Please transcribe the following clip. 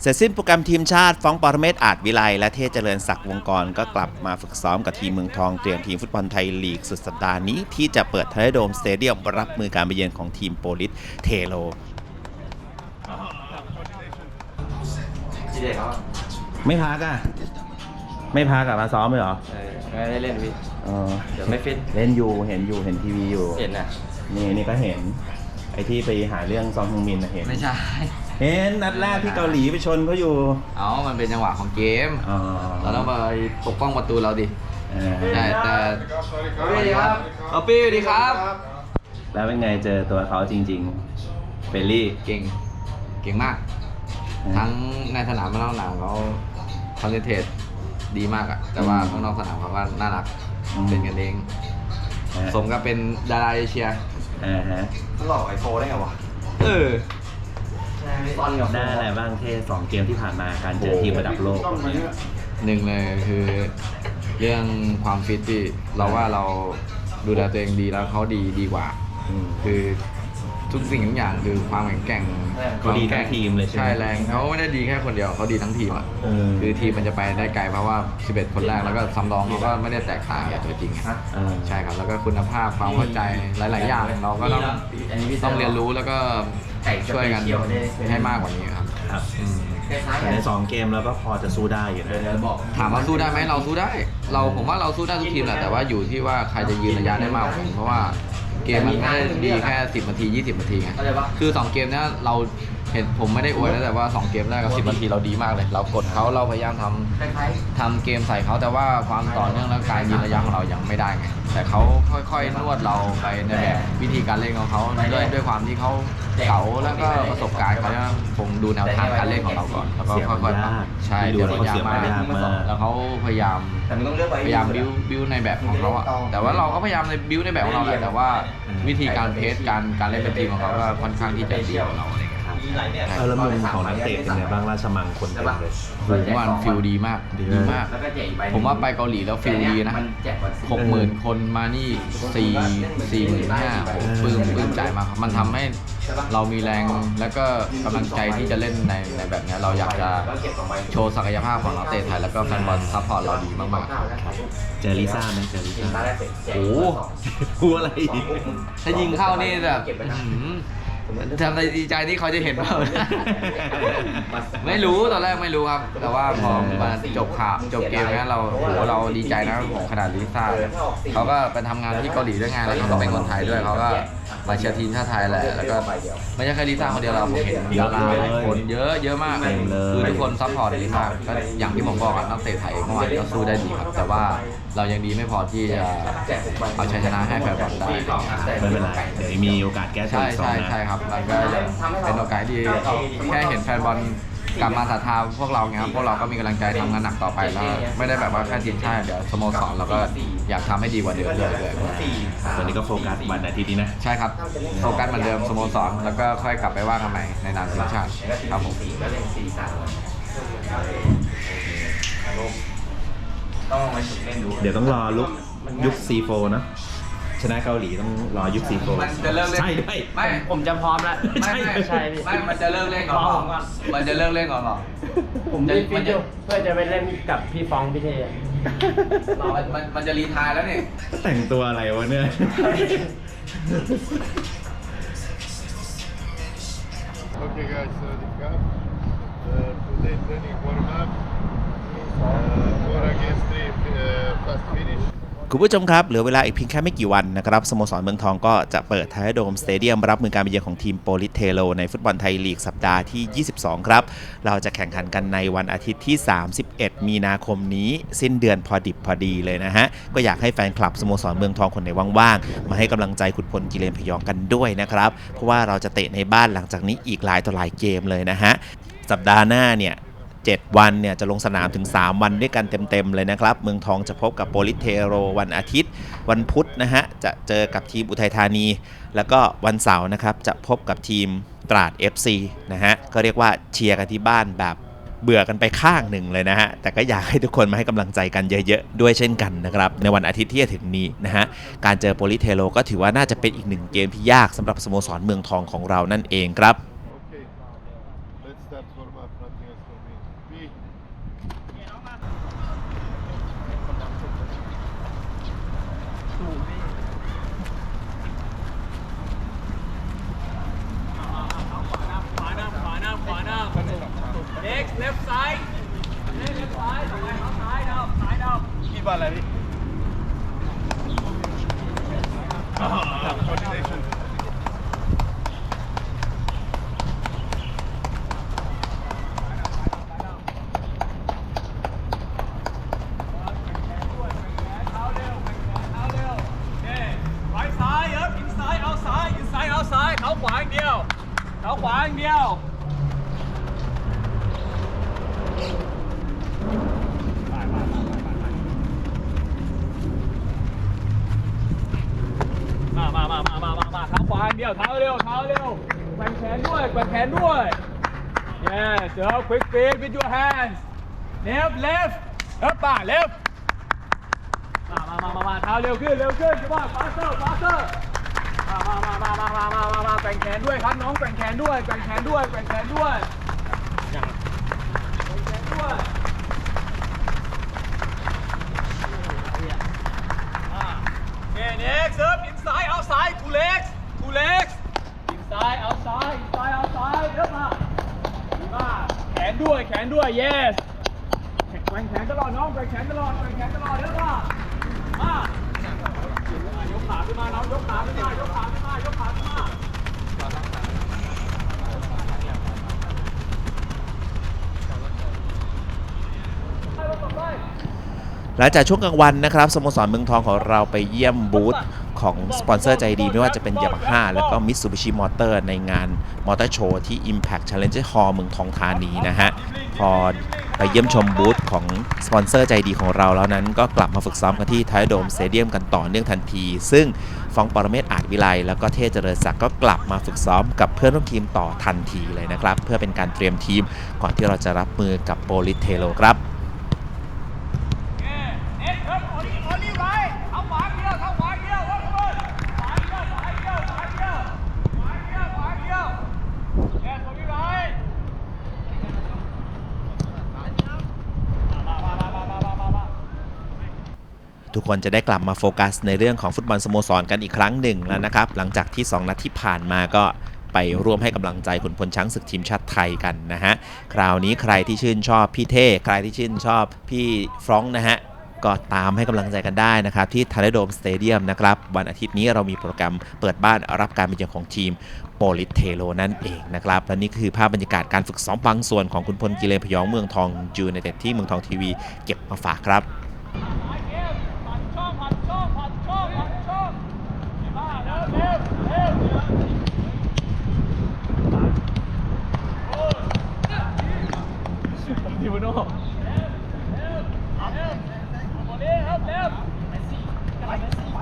เสร็จสิ้นโปรแกรมทีมชาติฟ้องปรเมศอาจวิไลและเทพเจริญศักดิ์วงกรก็กลับมาฝึกซ้อมกับทีมเมืองทองเตรียมทีมฟุตบอลไทยลีกสุดสัปดาห์นี้ที่จะเปิดทะเลโดมสเตเดียมรับมือการไปเยือนของทีมโปลิสเทโลที่เด็กเขาไม่พักอะ ไม่พักอะมาซ้อมเลยเหรอเออไม่ได้เล่นพี่อ๋อเดี๋ยวไม่ฟิต เล่นอยู่เห็นอยู่เห็นทีวีอยู่ เห็นนะนี่นี่ก็เห็นไอ้ที่ไปหาเรื่องซองฮึงมินนะเห็น ไม่ใช่ เห็นนัดแรกที่เกาหลีไปชนเขาอยู่ เอามันเป็นจังหวะของเกม อ๋อเราต้องไปปกป้องประตูเราดิเออใช่แต่สวัสดีครับเอาปี้สวัสดีครับ แล้วเป็นไงเจอตัวเขาจริงๆเฟลลี่ เก่ง เก่งมากทั้งในสนามและนอกสนามเขาคอนเซนเทรตดีมากอะแต่ว่าข้างนอกสนามเขาก็น่ารัก เป็นกันเอง สมกับเป็นดาราเอเชีย อ่าฮะหลอกไอโฟได้ไงวะ เออตอนกับ ได้อะไรบ้างเทสองเกมที่ผ่านมาการเจอทีมระดับโลกหนึ่งเลยคือเรื่องความฟิตที่เราว่าเราดูแลตัวเองดีแล้วเขาดีดีกว่า อืม คือทุกสิ่งทุกอย่างคือความแข็งแกร่งเขาดีทั้งทีมเลยใช่ไหม ใช่แรงเขาไม่ได้ดีแค่คนเดียวเขาดีทั้งทีมอะเออคือทีมมันจะไปได้ไกลเพราะว่า 11 คนแรกแล้วก็ซ้ำรองเขาก็ไม่ได้แตกต่างจากตัวจริงอะอ่าใช่ครับแล้วก็คุณภาพความเข้าใจหลาย ๆ อย่างเราก็ต้องต้องเรียนรู้แล้วก็ ช่วยกันให้มากกว่านี้ครับ ครับแต่ในสองเกมเราก็พอจะสู้ได้อยู่นะถามว่าสู้ได้ไหมเราสู้ได้ เราผมว่าเราสู้ได้ทุกทีมแหละแต่ว่าอยู่ที่ว่าใครจะยืนระยะได้มากกว่ากันเพราะว่าเกมมันไม่ได้ดีแค่ 10นาที 20นาทีไงคือ 2 เกมเนี้ยเราเห็นผมไม่ได้อวยนะแต่ว่า 2 เกมแรกกับ 10 นาทีเราดีมากเลย เรากดเขาเราพยายามทำทำเกมใส่เขาแต่ว่าความต่อเนื่องและการยืนระยะของเรายังไม่ได้ไง แต่เขาค่อยๆนวดเราไปในแบบวิธีการเล่นของเขาด้วยด้วยความที่เขาเก๋าแล้วก็ประสบการณ์เขาเนี่ยคงดูแนวทางการเล่นของเราก่อนแล้วก็เสียค่บออยลๆปรับยากใช่ดูเดี๋ยวแล้วเขาเสียบอลยากมาก แล้วเขาพยายาม แต่มึงต้องเลือกไปพยายามบิวบิวในแบบของเขาอะแต่ว่าเราก็พยายามในบิวในแบบของเราแหละแต่ว่าวิธีการเพสการการเล่นเป็นทีมของเขาก็ค่อนข้างที่จะดีกว่าเราอะไร เงี้ยเออแล้วมุมของนักเตะเป็นไงบ้างราชมังคนเต็มเลยผมว่าฟิลดีมากดีดีมากมากแล้วก็แจกอีกใบผมว่าไปเกาหลีแล้วฟิลดีนะมันแจกวันศุกร์หกหมื่นคนมานี่สี่สี่หมื่นห้าผมปลื้มปลื้มใจมากครับมันทำให้เรามีแรงแล้วก็กำลังใจที่จะเล่นในในแบบเนี้ยเราอยากจะก็เก็บสองใบโชว์ศักยภาพของนักเตะไทยแล้วก็แฟนบอลซัพพอร์ตเราดีมากๆเจอลิซ่าไหมเจอลิกินซ่าตาแรกเสร็จแจกโอ้โหพูดอะไรอีกถ้ายิงเข้านี่แบบอื้อหือ ทำอะไรดีใจที่เขาจะเห็นเรา ไม่รู้ตอนแรกไม่รู้ครับ แต่ว่าพอมาจบข่าวจบเกมเนี้ยเราโหเราดีใจนะผมขนาดลิซ่าเนี่ยเขาก็ไปทำงานที่เกาหลีด้วยไงแล้วเขาก็เป็นคนไทยด้วยเขาก็ มาเชียร์ทีมชาติไทยแหละแล้วก็ไม่ใช่แค่ลิซ่าคนเดียวเราผมเห็นดาราคนเยอะเยอะมากคือทุกคนซัพพอร์ตลิซ่าก็อย่างที่ผมบอกอะนักเตะไทยเมื่อวานก็สู้ได้ดีครับ แต่ว่าเรายังดีไม่พอที่จะเอาชัยชนะให้แฟนบอลได้ไม่เป็นไรเดี๋ยวมีโอกาสแก้ตัวใช่อีกสองใช่นะ ใช่ครับมันก็ยังเป็นโอกาสที่แค่เห็นแฟนบอล กลับมาศรัทธาพวกเราไงครับพวกเราก็มีกำลังใจทำงานหนักต่อไปแล้วไม่ได้แบบว่าแค่ทีมชาติเดี๋ยวสโมสรเราก็อยากทำให้ดีกว่าเดิมเรื่อยตอนนี้ก็โฟกัสวันอาทิตย์นี้นะๆใช่ครับโฟกัสเหมือนเดิมสโมสรแล้วก็ค่อยกลับไปว่ากันใหม่ในนามทีมชาติครับผมสี่ก็เล่นสี่สามต้องมาฝึกเล่นดูเดี๋ยวต้องรอลุกยุค C4 นะ ชนะเกาหลีต้องรอยุค C4 มันจะเลิกเล่น ใช่ด้วย ไม่ ผมจะพร้อมแล้ว ไม่ไม่ใช่พี่ ไม่มันจะเลิกเล่นก่อนเปล่ามันจะเลิกเล่นก่อนเปล่าผมรีบฟิตอยู่เพื่อจะไปเล่นกับพี่ฟองพี่เทอะมันมันมันจะรีไทายแล้วนี่แต่งตัวอะไรวะเนี่ย Okay guys, so the cup, uh, today training warm up, uh, four against three, uh, fast finish. คุณผู้ชมครับ เหลือเวลาอีกเพียงแค่ไม่กี่วันนะครับสโมสรเมืองทองก็จะเปิดไทยโดมสเตเดียมรับมือการไปเยือนของทีมโปลิสเทโลในฟุตบอลไทยลีกสัปดาห์ที่ 22 ครับ เราจะแข่งขันกันในวันอาทิตย์ที่ 31 มีนาคมนี้ สิ้นเดือนพอดิบพอดีเลยนะฮะ ก็อยากให้แฟนคลับสโมสรเมืองทองคนไหนว่างๆ มาให้กำลังใจขุนพลกิเลนพยองกันด้วยนะครับ เพราะว่าเราจะเตะในบ้านหลังจากนี้อีกหลายต่อหลายเกมเลยนะฮะสัปดาห์หน้าเนี่ย 7 วันเนี่ยจะลงสนามถึง 3 วันด้วยกันเต็มๆเลยนะครับ เมืองทองจะพบกับโปลิเทโรวันอาทิตย์ วันพุธนะฮะจะเจอกับทีมอุทัยธานี แล้วก็วันเสาร์นะครับจะพบกับทีมตราด FC นะฮะก็เรียกว่าเชียร์กันที่บ้านแบบเบื่อกันไปข้างหนึ่งเลยนะฮะ แต่ก็อยากให้ทุกคนมาให้กำลังใจกันเยอะๆ ด้วยเช่นกันนะครับ ในวันอาทิตย์ที่จะถึงนี้นะฮะ การเจอโปลิเทโรก็ถือว่าน่าจะเป็นอีกหนึ่งเกมที่ยากสำหรับสโมสรเมืองทองของเรานั่นเองครับ Okay, let's start warm up. Not Nothing else for me. B. ขวาหน้าขวาหน้าขวาหน้า next left side next left side ต่อไปเข้าซ้ายดาวซ้ายดาวพี่บาทอะไรพี่ ไปซ้ายครับ inside outside inside outside เขาขวาอย่างเดียวเขาขวาอย่างเดียว มามามามามามามาเท้าขวาอย่างเดียวเท้าเร็วเท้าเร็วแกว่งแขนด้วยแกว่งแขนด้วย yes so quick feet with your hands left left up ป่ะ left มามามามามาเท้าเร็วขึ้นเร็วขึ้นจะว่า faster faster มามามามามามามามามาแกว่งแขนด้วยครับน้องแกว่งแขนด้วยแกว่งแขนด้วยแกว่งแขนด้วยแกว่งแขนด้วย นด้วยแขนด้วย yes แกว่งแขนตลอดน้องแกว่งแขนตลอดแกว่งแขนตลอดเยอะมากมายกขาขึ้นมาน้องยกขาขึ้นมายกขาขึ้นมายกขาขึ้นมาหลังจากช่วงกลางวันนะครับสโมสรเมืองทองของเราไปเยี่ยมบูธของสปอนเซอร์ใจดีไม่ว่าจะเป็นยามาฮ่าแล้วก็มิตซูบิชิมอเตอร์ในงานมอเตอร์โชว์ที่ Impact Challenger Hall เมืองทองธานีนะฮะ พอไปเยี่ยมชมบูธของสปอนเซอร์ใจดีของเราแล้วนั้นก็กลับมาฝึกซ้อมกันที่ไทยโดมสเตเดียมกันต่อเนื่องทันที ซึ่งฟองปรเมศอาจวิไลแล้วก็เทพเจริญศักดิ์ก็กลับมาฝึกซ้อมกับเพื่อนร่วมทีมต่อทันทีเลยนะครับ เพื่อเป็นการเตรียมทีมก่อนที่เราจะรับมือกับโปลิสเทโลครับ เอ็ดเอ็ดโอลี่โอลี่ไรเอาขวาเดียวเอาขวาเดียววัดขวาขวาเดียวขวาเดียวขวาเดียวขวาเดียวขวาเดียวเอ็ดโอลี่ไรมามามามามามามา ทุกคนจะได้กลับมาโฟกัสในเรื่องของฟุตบอลสโมสรกันอีกครั้งหนึ่งแล้วนะครับ หลังจากที่ 2 นัดที่ผ่านมาก็ไปร่วมให้กำลังใจขุนพลช้างศึกทีมชาติไทยกันนะฮะ คราวนี้ใครที่ชื่นชอบพี่เท่ใครที่ชื่นชอบพี่ฟรองก์นะฮะก็ตามให้กำลังใจกันได้นะครับ ที่ทาร์โดมสเตเดียมนะครับ วันอาทิตย์นี้เรามีโปรแกรมเปิดบ้านรับการเป็นเยือนของทีมโปลิเทโลนั่นเองนะครับ และนี่คือภาพบรรยากาศการฝึกซ้อมบางส่วนของคุณพลกิเลนพยองเมืองทองจูในเต็ดที่เมืองทองทีวี เก็บมาฝากครับ ดิวโน่ไปไป